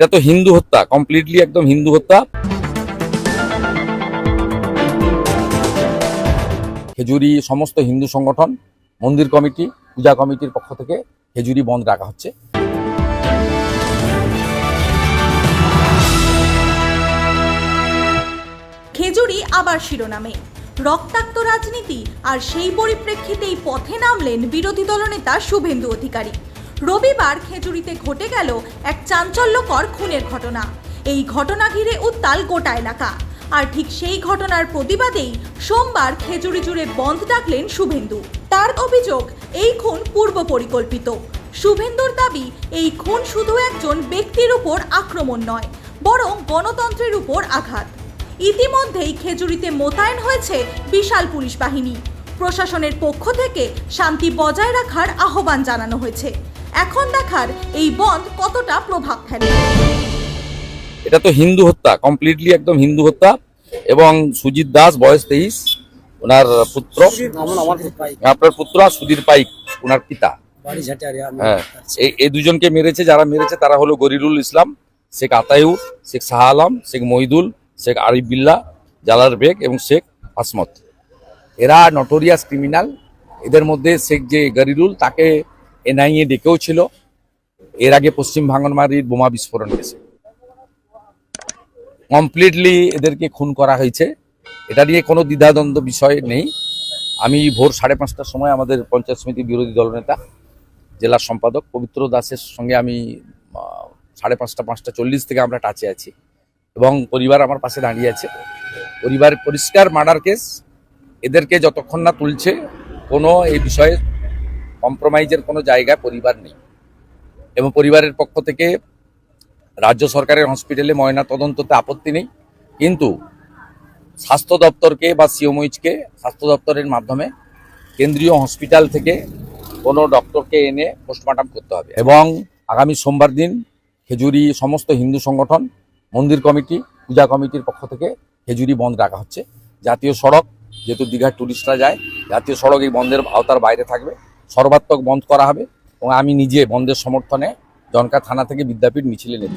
এটা তো হিন্দু হত্যা কমপ্লিটলি একদম হিন্দু হত্যা। খেজুরি, সমস্ত হিন্দু সংগঠন, মন্দির কমিটি, পূজা কমিটির পক্ষ থেকে খেজুরি বন্ধ রাখা হচ্ছে। খেজুরি আবার শিরোনামে। রক্তাক্ত রাজনীতি আর সেই পরিপ্রেক্ষিতেই পথে নামলেন বিরোধী দলনেতা শুভেন্দু অধিকারী। রবিবার খেজুরিতে ঘটে গেল এক চাঞ্চল্যকর খুনের ঘটনা। এই ঘটনা ঘিরে উত্তাল গোটা এলাকা। আর ঠিক সেই ঘটনার প্রতিবাদেই সোমবার খেজুরি জুড়ে বন্ধ ডাকলেন শুভেন্দু। তার অভিযোগ, এই খুন পূর্ব পরিকল্পিত। শুভেন্দুর দাবি, এই খুন শুধু একজন ব্যক্তির উপর আক্রমণ নয়, বরং গণতন্ত্রের উপর আঘাত। ইতিমধ্যেই খেজুরিতে মোতায়েন হয়েছে বিশাল পুলিশ বাহিনী। প্রশাসনের পক্ষ থেকে শান্তি বজায় রাখার আহ্বান জানানো হয়েছে। এখন দেখার এই বন্ধ কতটা প্রভাব ফেলে এটা তো হিন্দু হত্যা কমপ্লিটলি একদম হিন্দু হত্যা। এবং সুজিত দাস বয়স তেইশ ওনার পুত্র। আপনার পুত্র আর সুধীর পাইক ওনার পিতা। হ্যাঁ এই এই দুজনকে মেরেছে যারা মেরেছে তারা হলো গরিরুল ইসলাম শেখ আতায়ুর শেখ শাহ আলম শেখ মহিদুল শেখ আরিফ বিল্লাহ জালাল বেগ এবং শেখ আসমত। এরা নটোরিয়াস ক্রিমিনাল এদের মধ্যে শেখ যে গরিরুল তাকে এনআইএ ডেকেও ছিল। এর আগে পশ্চিম ভাঙনমারির বোমা বিস্ফোরণ কেসে কমপ্লিটলি এদেরকে খুন করা হয়েছে। এটা নিয়ে কোনো দ্বিধাদ্বন্দ্ব বিষয় নেই। আমি ভোর সাড়ে পাঁচটার সময় আমাদের পঞ্চায়েত সমিতি বিরোধী দলনেতা, জেলা সম্পাদক পবিত্র দাসের সঙ্গে আমি সাড়ে পাঁচটা পাঁচটা চল্লিশ থেকে আমরা টাচে আছি এবং পরিবার আমার পাশে দাঁড়িয়ে আছে। পরিবার পরিষ্কার মার্ডার কেস। এদেরকে যতক্ষণ না তুলছে, কোনো এই বিষয়ে কম্প্রোমাইজের কোনো জায়গায় পরিবার নেই। এবং পরিবারের পক্ষ থেকে রাজ্য সরকারের হসপিটালে ময়না তদন্ততে আপত্তি নেই। কিন্তু স্বাস্থ্য দপ্তরকে বা সিওমইচকে, স্বাস্থ্য দপ্তরের মাধ্যমে কেন্দ্রীয় হসপিটাল থেকে কোনো ডক্টরকে এনে পোস্টমর্টম করতে হবে। এবং আগামী সোমবার দিন খেজুরি, সমস্ত হিন্দু সংগঠন, মন্দির কমিটি, পূজা কমিটির পক্ষ থেকে খেজুরি বন্ধ রাখা হচ্ছে। জাতীয় সড়ক, যেহেতু দীঘার টুরিস্টরা যায়, জাতীয় সড়ক এই বন্ধের আওতার বাইরে থাকবে। সর্বাত্মক বন্ধ করা হবে এবং আমি নিজে বন্ধের সমর্থনে জনকা থানা থেকে বিদ্যাপীঠ মিছিলে নেব।